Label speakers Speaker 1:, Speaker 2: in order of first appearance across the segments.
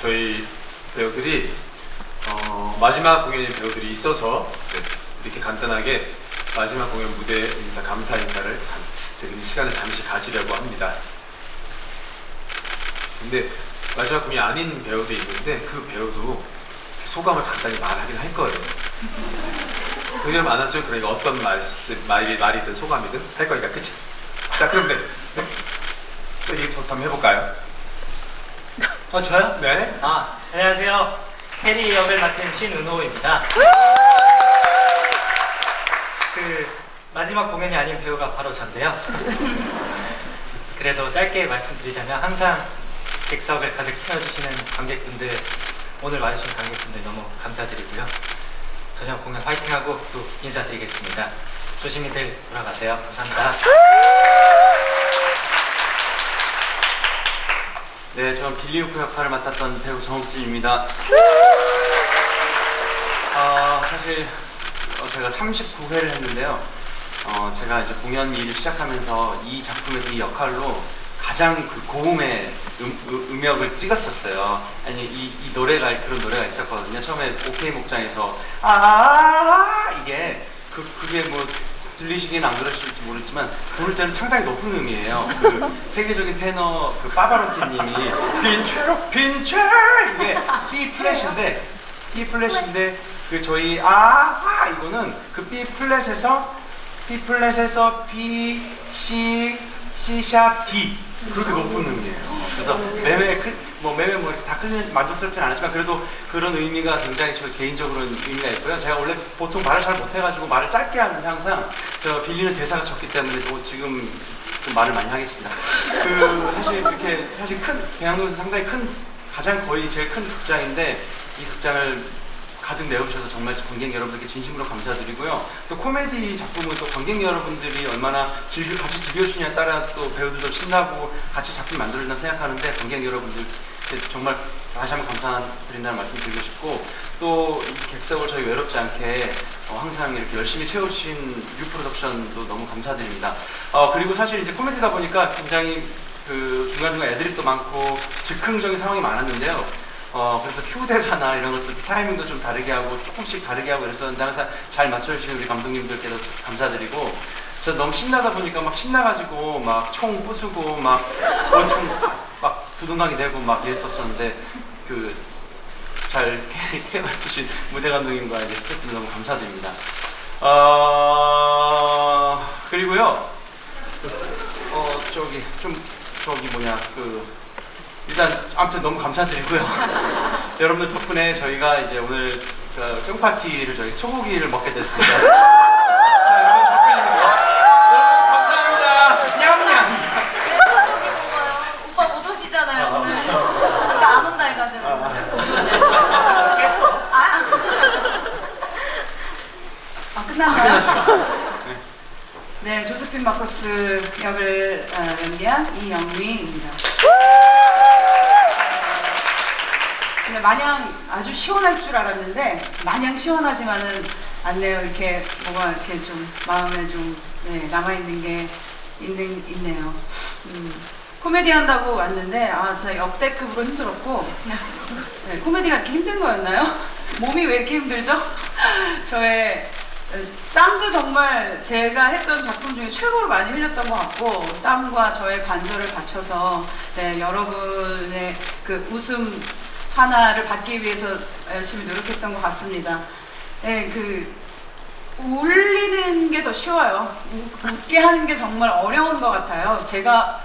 Speaker 1: 저희 배우들이 어, 마지막 공연인 배우들이 있어서 네, 이렇게 간단하게 마지막 공연 무대 인사 감사 인사를 드리는 시간을 잠시 가지려고 합니다. 근데 마지막 공연이 아닌 배우도 있는데 그 배우도 소감을 간단히 말하긴 할 거예요. 그냥 안 하죠. 그러니까 어떤 말씀, 말이, 말이든 소감이든 할 거니까 그치? 자 그럼 네. 네. 좀 한번 해볼까요?
Speaker 2: 어 저요?
Speaker 1: 네.
Speaker 2: 아 안녕하세요. 해리 역을 맡은 신은호입니다. 그 마지막 공연이 아닌 배우가 바로 전데요. 그래도 짧게 말씀드리자면 항상 객석을 가득 채워주시는 관객분들 오늘 와주신 관객분들 너무 감사드리고요. 저녁 공연 화이팅하고 또 인사드리겠습니다. 조심히들 돌아가세요. 감사합니다.
Speaker 3: 네, 저는 빌리우프 역할을 맡았던 배우 정욱진입니다. 어, 사실 어, 제가 39회를 했는데요. 어, 제가 이제 공연 일을 시작하면서 이 작품에서 이 역할로 가장 그 고음의 음, 역을 찍었었어요. 아니 이, 이 노래가 그런 노래가 있었거든요. 처음에 오케이 목장에서 아 이게 그 그게 뭐 들리시기는 안 그러실지 모르지만 부를 때는 상당히 높은 음이에요. 그 세계적인 테너 그 파바로티님이 빈체로 빈체 이게 B 플랫인데 B 플랫인데 그 저희 아 아 이거는 그 B 플랫에서 B 플랫에서 B C C 샵 D 그렇게 높은 음이에요. 그래서 매매 큰 뭐 매매 뭐다 크면 만족스럽진 않았지만 그래도 그런 의미가 굉장히 저 개인적으로는 의미가 있고요. 제가 원래 보통 말을 잘 못해가지고 말을 짧게 하는데 항상 저 빌리는 대사가 적기 때문에 또 지금 좀 말을 많이 하겠습니다. 그 사실 이렇게 사실 큰 대한민국에서 상당히 큰 가장 거의 제일 큰 극장인데 이 극장을 가득 메우셔서 정말 관객 여러분들께 진심으로 감사드리고요. 또 코미디 작품은 또 관객 여러분들이 얼마나 즐겨 같이 즐겨주냐에 따라 또 배우들도 신나고 같이 작품 만들어진다고 생각하는데 관객 여러분들 정말 다시 한번 감사드린다는 말씀 드리고 싶고 또 이 객석을 저희 외롭지 않게 어, 항상 이렇게 열심히 채워주신 유 프로덕션도 너무 감사드립니다. 어, 그리고 사실 이제 코미디다 보니까 굉장히 그 중간중간 애드립도 많고 즉흥적인 상황이 많았는데요. 어, 그래서 큐 대사나 이런 것들 타이밍도 좀 다르게 하고 조금씩 다르게 하고 그랬었는데 항상 잘 맞춰주시는 우리 감독님들께도 감사드리고 저 너무 신나다 보니까 막 신나가지고 막 총 부수고 막 원총 막 두둥강이 되고 막 이랬었었는데 그잘 케어해 주신 무대 감독님과 이제 스태프들 너무 감사드립니다. 어, 그리고요 어 저기 좀 저기 뭐냐 그 일단 아무튼 너무 감사드리고요. 여러분들 덕분에 저희가 이제 오늘 그 쫑파티를 저희 소고기를 먹게 됐습니다. 자, 여러분 덕분입니다. 여러분 감사합니다. 냠냠.
Speaker 4: 소고기 먹어요. 오빠 못 오시잖아요 오늘. 아까 안 온다 해가지고.
Speaker 2: 깼어.
Speaker 4: 아,
Speaker 5: 아,
Speaker 3: 끝났습니다.
Speaker 5: 네, 조세핀 마커스 역을 어, 연기한 이영미입니다. 근데 마냥 아주 시원할 줄 알았는데 마냥 시원하지만은 않네요. 이렇게 뭐가 이렇게 좀 마음에 좀 네, 남아 있는 게 있는 있네요. 음, 코미디 한다고 왔는데 아 진짜 역대급으로 힘들었고 네, 코미디가 이렇게 힘든 거였나요? 몸이 왜 이렇게 힘들죠? 저의 어, 땀도 정말 제가 했던 작품 중에 최고로 많이 흘렸던 것 같고 땀과 저의 관절을 바쳐서 네, 여러분의 그 웃음 하나를 받기 위해서 열심히 노력했던 것 같습니다. 네, 그 울리는 게 더 쉬워요. 우- 웃게 하는 게 정말 어려운 것 같아요. 제가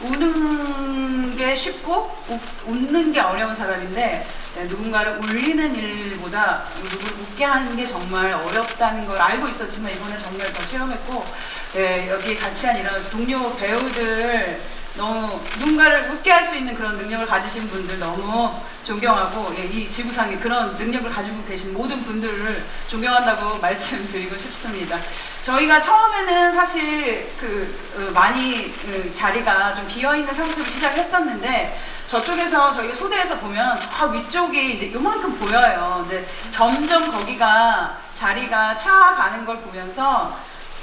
Speaker 5: 우는 게 쉽고 웃, 웃는 게 어려운 사람인데 네, 누군가를 울리는 일보다 누굴 웃게 하는 게 정말 어렵다는 걸 알고 있었지만 이번에 정말 더 체험했고 네, 여기 같이 한 이런 동료 배우들 너무 누군가를 웃게 할 수 있는 그런 능력을 가지신 분들 너무 존경하고 예, 이 지구상에 그런 능력을 가지고 계신 모든 분들을 존경한다고 말씀드리고 싶습니다. 저희가 처음에는 사실 그 어, 많이 그 자리가 좀 비어 있는 상태로 시작했었는데 저쪽에서 저희가 소대에서 보면 저 위쪽이 이제 요만큼 보여요. 근데 점점 거기가 자리가 차가는 걸 보면서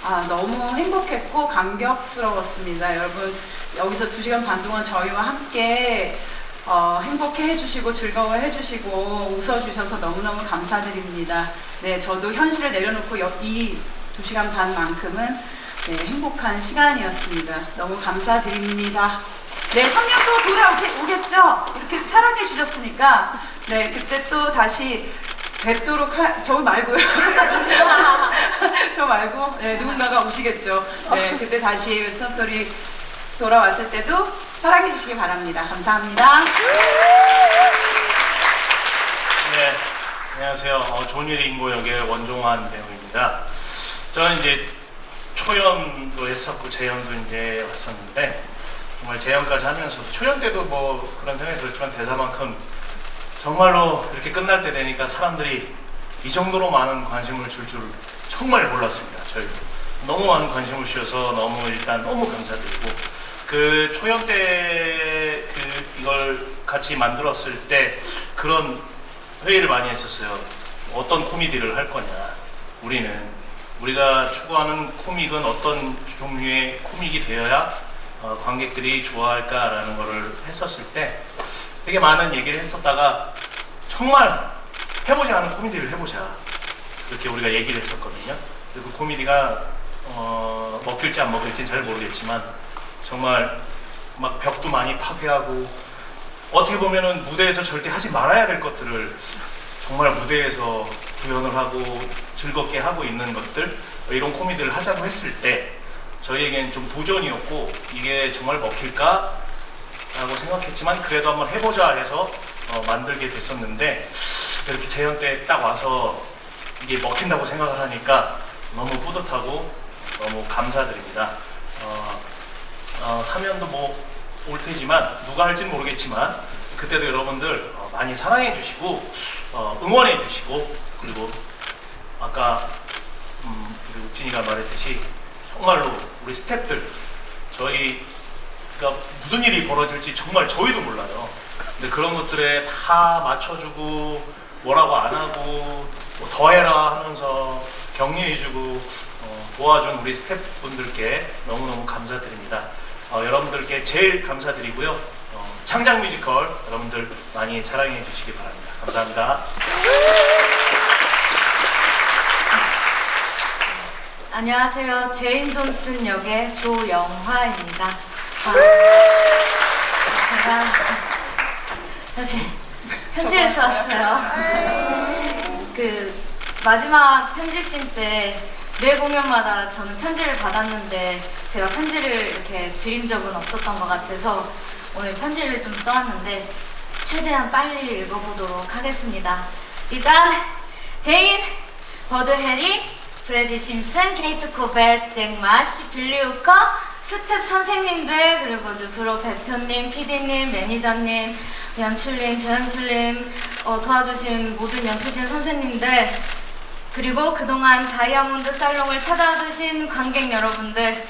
Speaker 5: 아, 너무 행복했고 감격스러웠습니다. 여러분, 여기서 두 시간 반 동안 저희와 함께 어, 행복해 해주시고 즐거워 해주시고 웃어주셔서 너무너무 감사드립니다. 네, 저도 현실을 내려놓고 여- 이 2시간 반만큼은 네, 행복한 시간이었습니다. 너무 감사드립니다. 네, 성년도 돌아오겠죠? 이렇게 사랑해 주셨으니까 네, 그때 또 다시 뵙도록 하, 저 말고요. 저 말고 네, 누군가가 오시겠죠. 네, 그때 다시 웨스턴스토리 돌아왔을 때도 사랑해 주시기 바랍니다. 감사합니다.
Speaker 6: 네, 안녕하세요. 어, 존윌 인고 역의 원종환 배우입니다. 저는 이제 초연도 했었고 재연도 이제 왔었는데 정말 재연까지 하면서도 초연 때도 뭐 그런 생각이 들었지만 대사만큼 정말로 이렇게 끝날 때 되니까 사람들이 이 정도로 많은 관심을 줄 줄 정말 몰랐습니다. 저희도 너무 많은 관심을 주셔서 너무 일단 너무 감사드리고 그 초연 때 그 이걸 같이 만들었을 때 그런 회의를 많이 했었어요. 어떤 코미디를 할 거냐. 우리는 우리가 추구하는 코믹은 어떤 종류의 코믹이 되어야 어, 관객들이 좋아할까라는 거를 했었을 때 되게 많은 얘기를 했었다가 정말 해보지 않은 코미디를 해보자 그렇게 우리가 얘기를 했었거든요. 그 코미디가 어, 먹힐지 안 먹힐지는 잘 모르겠지만 정말 막 벽도 많이 파괴하고 어떻게 보면은 무대에서 절대 하지 말아야 될 것들을 정말 무대에서 구현을 하고 즐겁게 하고 있는 것들 이런 코미디를 하자고 했을 때 저희에겐 좀 도전이었고 이게 정말 먹힐까? 라고 생각했지만 그래도 한번 해보자 해서 어, 만들게 됐었는데 이렇게 재연 때딱 와서 이게 먹힌다고 생각을 하니까 너무 뿌듯하고 너무 감사드립니다. 어, 어, 사면도 뭐 올 테지만 누가 할지는 모르겠지만 그때도 여러분들 어, 많이 사랑해 주시고 어, 응원해 주시고 그리고 아까 음, 우리 욱진이가 말했듯이 정말로 우리 스태프들 저희가 무슨 일이 벌어질지 정말 저희도 몰라요. 근데 그런 것들에 다 맞춰주고 뭐라고 안 하고 뭐 더해라 하면서 격려해주고 어, 도와준 우리 스태프분들께 너무너무 감사드립니다. 어, 여러분들께 제일 감사드리고요. 어, 창작 뮤지컬 여러분들 많이 사랑해 주시기 바랍니다. 감사합니다.
Speaker 4: 안녕하세요. 제인 존슨 역의 조영화입니다. 아, 제가 사실 편지를 써왔어요. 그 마지막 편지씬 때 매 공연마다 저는 편지를 받았는데 제가 편지를 이렇게 드린 적은 없었던 것 같아서 오늘 편지를 좀 써왔는데 최대한 빨리 읽어보도록 하겠습니다. 일단 제인, 버드 해리, 프레디 심슨, 케이트 코벳, 잭 마 시, 빌리 우커, 스텝 선생님들 그리고 누프로 대표님, PD님, 매니저님, 연출님, 조연출님 어, 도와주신 모든 연출진 선생님들 그리고 그동안 다이아몬드 살롱을 찾아주신 관객 여러분들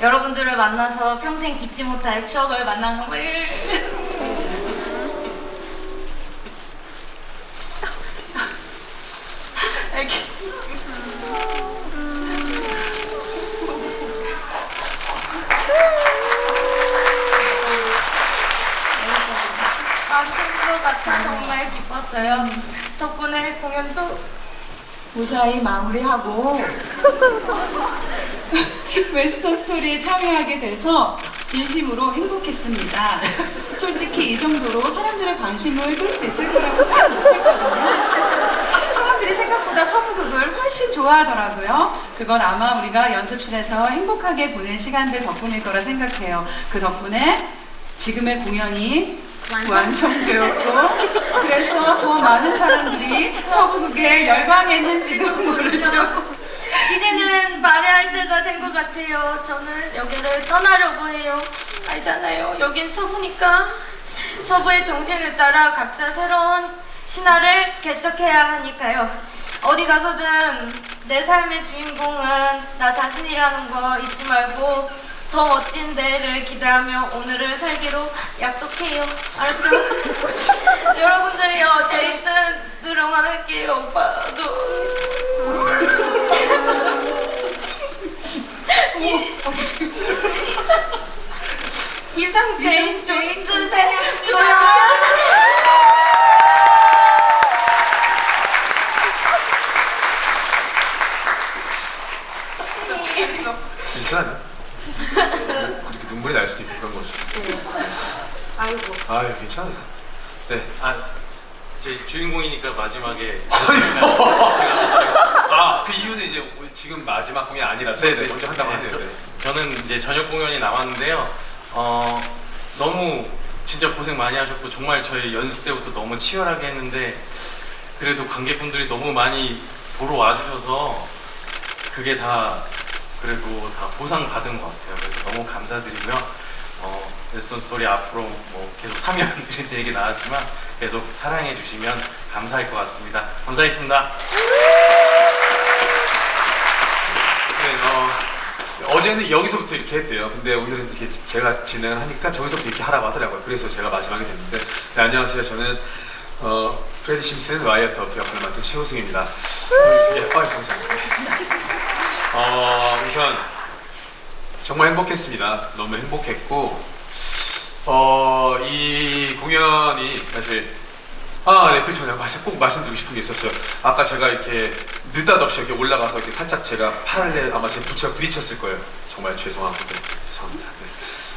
Speaker 4: 여러분들을 만나서 평생 잊지 못할 추억을 만나는
Speaker 5: 이렇게.
Speaker 4: 같아 정말 기뻤어요. 덕분에 공연도
Speaker 5: 무사히 마무리하고 웨스턴 스토리에 참여하게 돼서 진심으로 행복했습니다. 솔직히 이 정도로 사람들의 관심을 끌 수 있을 거라고 생각 못했거든요. 사람들이 생각보다 서부극을 훨씬 좋아하더라고요. 그건 아마 우리가 연습실에서 행복하게 보낸 시간들 덕분일 거라 생각해요. 그 덕분에 지금의 공연이 완성되었고 그래서 더 많은 사람들이 서부극에 열광했는지도 모르죠.
Speaker 4: 이제는 말해야 때가 된 것 같아요. 저는 여기를 떠나려고 해요. 알잖아요. 여긴 서부니까 서부의 정신에 따라 각자 새로운 신화를 개척해야 하니까요. 어디 가서든 내 삶의 주인공은 나 자신이라는 거 잊지 말고 더 멋진 내일을 기대하며 오늘을 살기로 약속해요. 알았죠? 여러분들이 어디에 있든 늘 응원할게요, 오빠도.
Speaker 5: 이상제인
Speaker 7: 제인
Speaker 5: 주세요.
Speaker 1: 괜찮아요? 그렇게 눈물이 날 수도 있고 그런 거죠.
Speaker 7: 아이고.
Speaker 1: 괜찮아요. 네.
Speaker 3: 아, 제 주인공이니까 마지막에
Speaker 1: 아그 이유는 이제 지금 마지막 공이 아니라서
Speaker 3: 네네.
Speaker 1: 먼저 한다고
Speaker 3: 네,
Speaker 1: 하네요.
Speaker 3: 저-
Speaker 1: 네.
Speaker 3: 저는 이제 저녁 공연이 남았는데요. 어, 너무 진짜 고생 많이 하셨고 정말 저희 연습 때부터 너무 치열하게 했는데 그래도 관객분들이 너무 많이 보러 와주셔서 그게 다 그래도 다 보상 받은 것 같아요. 그래서 너무 감사드리고요. 어, 레슨 스토리 앞으로 뭐 계속 3년 이런 얘기 나왔지만 계속 사랑해 주시면 감사할 것 같습니다. 감사했습니다.
Speaker 1: 네, 어, 어제는 여기서부터 이렇게 했대요. 근데 오늘은 이렇게 제가 진행을 하니까 저기서부터 이렇게 하라고 하더라고요. 그래서 제가 마지막에 됐는데 네, 안녕하세요. 저는 어, 프레디 심슨 와이어트 어프 역할을 맡은 최호승입니다. 예, 어, 감사합니다. 어, 우선 정말 행복했습니다. 너무 행복했고 어, 이 공연이 사실 아, 네, 그렇죠. 내가 꼭 말씀드리고 싶은 게 있었어요. 아까 제가 이렇게 느닷없이 이렇게 올라가서 이렇게 살짝 제가 팔을 아마 제 부채가 부딪혔을 거예요. 정말 죄송합니다. 네, 죄송합니다. 네.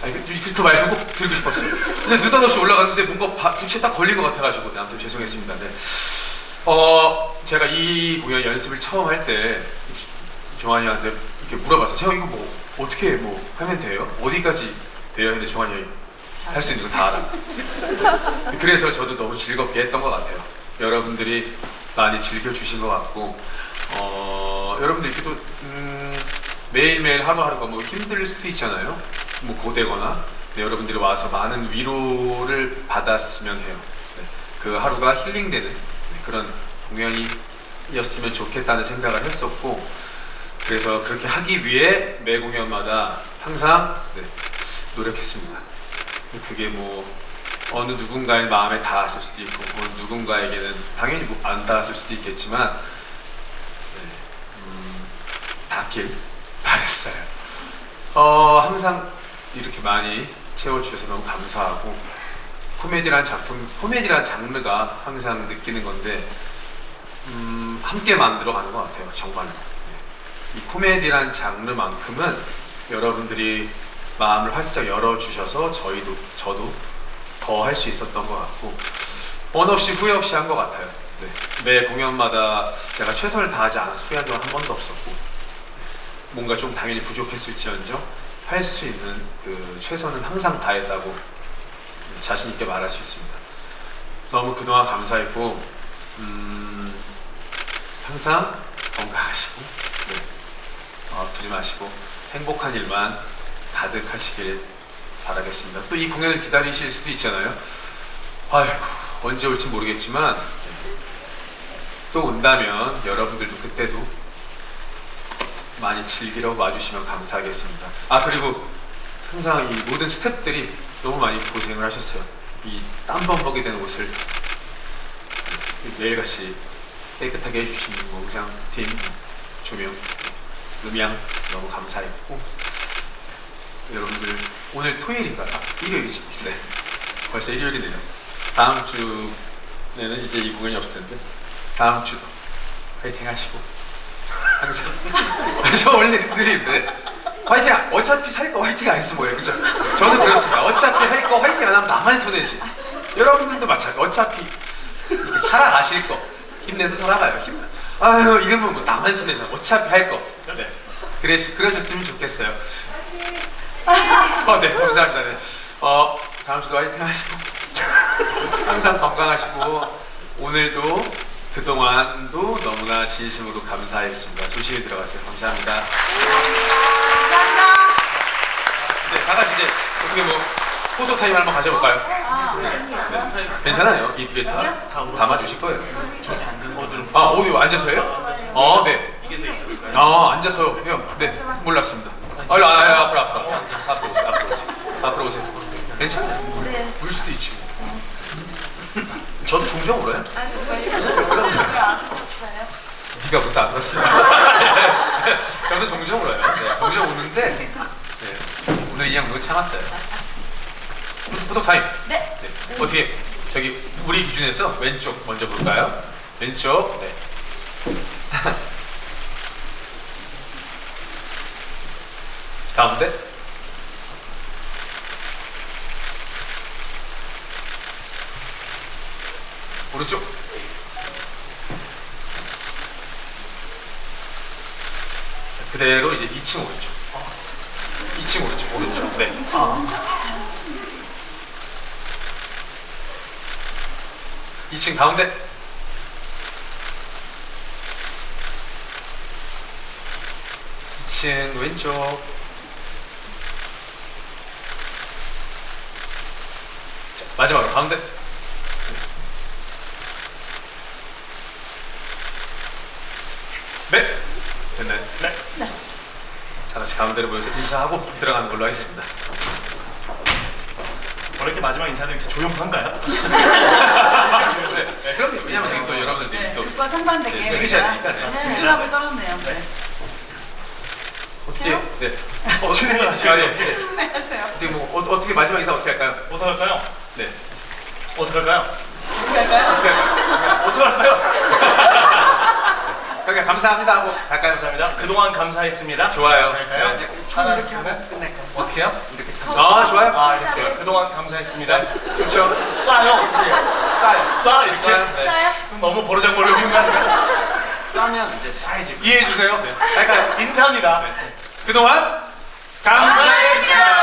Speaker 1: 아니, 그, 그 말씀 꼭 드리고 싶었어요. 근데 느닷없이 올라갔는데 뭔가 바, 부채에 딱 걸린 것 같아가지고, 네, 아무튼 죄송했습니다. 네. 어, 제가 이 공연 연습을 처음 할 때, 종환이한테 이렇게 물어봤어요. 제가 이거 뭐, 어떻게 뭐 하면 돼요? 어디까지 돼요? 근데 종환이 형이 할 수 있는 거 다 알아. 그래서 저도 너무 즐겁게 했던 것 같아요. 여러분들이 많이 즐겨주신 것 같고, 어, 여러분들 이렇게 또, 음, 매일매일 하루하루가 뭐 힘들 수도 있잖아요. 뭐 고되거나. 네, 여러분들이 와서 많은 위로를 받았으면 해요. 네, 그 하루가 힐링되는 네, 그런 공연이었으면 좋겠다는 생각을 했었고, 그래서 그렇게 하기 위해 매 공연마다 항상 네, 노력했습니다. 그게 뭐 어느 누군가의 마음에 닿았을 수도 있고 어느 누군가에게는 당연히 뭐 안 닿았을 수도 있겠지만 네, 음, 닿길 바랬어요. 어, 항상 이렇게 많이 채워주셔서 너무 감사하고 코미디란 작품, 코미디란 장르가 항상 느끼는 건데 음, 함께 만들어가는 것 같아요. 정말로. 네. 이 코미디란 장르만큼은 여러분들이 마음을 활짝 열어주셔서 저희도 저도 더 할 수 있었던 것 같고 원 없이 후회 없이 한 것 같아요. 네. 매 공연마다 제가 최선을 다하지 않아서 후회한 적은 한 번도 없었고 뭔가 좀 당연히 부족했을지언정 할 수 있는 그 최선은 항상 다했다고 자신 있게 말할 수 있습니다. 너무 그동안 감사했고 음, 항상 건강하시고 네. 어, 아프지 마시고 행복한 일만 가득하시길 바라겠습니다. 또 이 공연을 기다리실 수도 있잖아요. 아이고 언제 올지 모르겠지만 또 온다면 여러분들도 그때도 많이 즐기러 와주시면 감사하겠습니다. 아 그리고 항상 이 모든 스태프들이 너무 많이 고생을 하셨어요. 이 땀범벅이 된 옷을 매일같이 깨끗하게 해주시는 뭐 의상, 팀, 조명, 음향 너무 감사했고 여러분들 오늘 토요일인가? 아, 일요일이죠. 네. 벌써 일요일이네요. 다음 주에는 이제 이 공연이 없을 텐데 다음 주도 화이팅 하시고 항상 저 원래 늘 네. 화이팅 안- 어차피 살 거 화이팅 안 했으면 뭐예요 그죠? 저는 그렇습니다 어차피 할 거 화이팅 안 하면 나만 손해지 여러분들도 마찬가지 어차피 이렇게 살아가실 거 힘내서 살아가요 힘 아유 이러면 뭐 나만 손해잖아 어차피 할거 네. 그래, 그러셨으면 좋겠어요 어, 네 감사합니다 네. 어, 다음 주도 화이팅 하시고 항상 건강하시고 오늘도 그동안도 너무나 진심으로 감사했습니다. 조심히 들어가세요. 감사합니다. 네, 다 같이 이제 어떻게 뭐 포토 타임 한번 가져볼까요? 네. 네. 괜찮아요. 이게 다 담아주실 거예요. 아, 어디 앉아서요? 어, 네.
Speaker 6: 이게 더 이쁠까요?
Speaker 1: 아, 앉아서요? 네, 몰랐습니다. 아, 아, 아, 앞으로, 앞으로, 앞으로, 앞으로 오세요, 앞으로 오세요. 앞으로 오세요. 괜찮아요.
Speaker 7: 네.
Speaker 1: 울 수도 있지. 뭐. 저도 종종 울어요.
Speaker 7: 아 정말요? 왜안?
Speaker 1: 네가 무슨 안 울었어? 저도 종종 울어요. 네, 종종 우는데 네, 오늘 이양 누구 참았어요. 포토 타임.
Speaker 4: 네.
Speaker 1: 네. 어떻게 저기 우리 기준에서 왼쪽 먼저 볼까요? 왼쪽. 네. 가운데. 오른쪽. 자, 그대로 이제 2층 오른쪽. 2층 오른쪽, 오른쪽. 네. 이 2층 가운데. 이층 왼쪽. 마지막으로 가운데. 네. 됐나요?
Speaker 6: 네.
Speaker 1: 자, 다시 가운데로 모여서 인사하고 들어가는 걸로 하겠습니다.
Speaker 6: 왜 이렇게 마지막 인사들 이렇게 조용한가요?
Speaker 1: 네, 네, 그럼요. 왜냐면 되게 또 여러분들이
Speaker 5: 네,
Speaker 1: 또
Speaker 5: 국가 상반되게
Speaker 1: 네, 즐기셔야
Speaker 5: 우리가
Speaker 1: 되니까. 네.
Speaker 5: 진중함을 떨었네요. 네.
Speaker 1: 어떻게 네.
Speaker 6: 어.
Speaker 1: 아, 네, 어떻게
Speaker 5: 안녕하세요.
Speaker 1: 어떻게 뭐 어, 어떻게 마지막 인사 어떻게 할까요?
Speaker 6: 어떡할까요?
Speaker 1: 네.
Speaker 6: 어떡할까요?
Speaker 5: 어떻게 할까요?
Speaker 1: 어떻게 할까요?
Speaker 6: 어떡할까요?
Speaker 1: 그러니까 감사합니다 하고 갈까요?
Speaker 6: 감사합니다. 그동안 감사했습니다.
Speaker 1: 좋아요.
Speaker 6: 할까요?
Speaker 1: 네.
Speaker 6: 하나 이렇게 하면 끝낼까요?
Speaker 1: 어떻게요? 이렇게. 아 좋아요.
Speaker 6: 아 이렇게 그동안 감사했습니다.
Speaker 1: 좋죠.
Speaker 6: 싸요 어떻게?
Speaker 1: 싸요.
Speaker 6: 싸 이렇게?
Speaker 1: 싸요. 네.
Speaker 4: 싸요?
Speaker 6: 너무 버르장머리 웃는 거 아닌가?
Speaker 3: 싸면 이제 싸야지.
Speaker 6: 이해해 주세요.
Speaker 1: 네. 갈까요?
Speaker 6: 인사합니다.
Speaker 1: 그동안 감사했습니다.